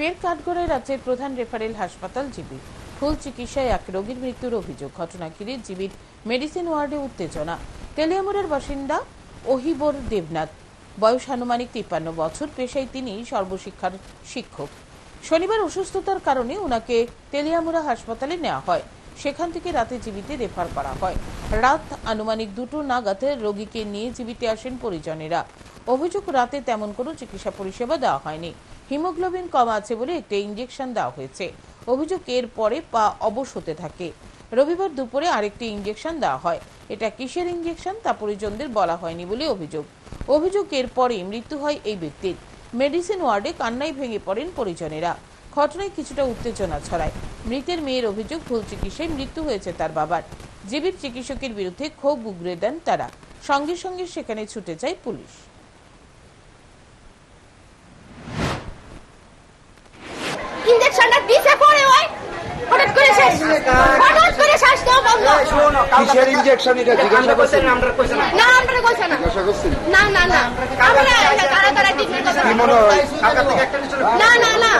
ফের কাঠগড়ায় রাজ্যের প্রধান রেফারেল হাসপাতাল জিবি। ভুল চিকিৎসায় এক রোগীর মৃত্যুর অভিযোগ। ঘটনা ঘিরে জিবির মেডিসিন ওয়ার্ডে উত্তেজনা। তেলিয়ামুরের বাসিন্দা অহিবর দেবনাথ। বয়স আনুমানিক তিপ্পান্ন বছর, পেশায় তিনি সর্বশিক্ষার শিক্ষক। শনিবার অসুস্থতার কারণে ওনাকে তেলিয়ামুড়া হাসপাতালে নেওয়া হয়। সেখান থেকে রাতে জীবিতে রেফার করা হয়। রাত আনুমানিক দুটো নাগাদ রোগীকে নিয়ে জীবিতে আসেন পরিজনেরা। অভিযোগ, রাতে তেমন কোনো চিকিৎসা পরিষেবা দেওয়া হয়নি। হিমোগ্লোবিন কম আছে বলে একটি ইঞ্জেকশন দেওয়া হয়েছে। অভিযোগ এর পরে পা অবশ হতে থাকে। রবিবার দুপুরে আরেকটি ইঞ্জেকশন দেওয়া হয়। এটা কিসের ইঞ্জেকশন তা পরিজনদের বলা হয়নি বলে অভিযোগ। অভিযোগ এর পরে মৃত্যু হয় এই ব্যক্তির। মেডিসিন ওয়ার্ডে কান্নায় ভেঙে পড়েন পরিজনেরা। ঘটনায় কিছুটা উত্তেজনা ছড়ায়। মৃতের মেয়ের অভিযোগ, ভুল চিকিৎসায় মৃত্যু হয়েছে তার বাবার। জীবিত চিকিৎসকের বিরুদ্ধে ক্ষোভ উগরে দেন তারা। সঙ্গে সঙ্গে সেখানে ছুটে যায় পুলিশ। ইঞ্জেকশনটা দিছে পরে ওই? হঠাৎ করে শেষ। হঠাৎ করে শ্বাস দেওয়া বন্ধ। কিসের ইনজেকশন এটা? জিজ্ঞাসা করছেন? না আমরা কইছ না। জিজ্ঞাসা করছেন? না না না। আমরা তারা তারা ঠিক করছে কি না না না।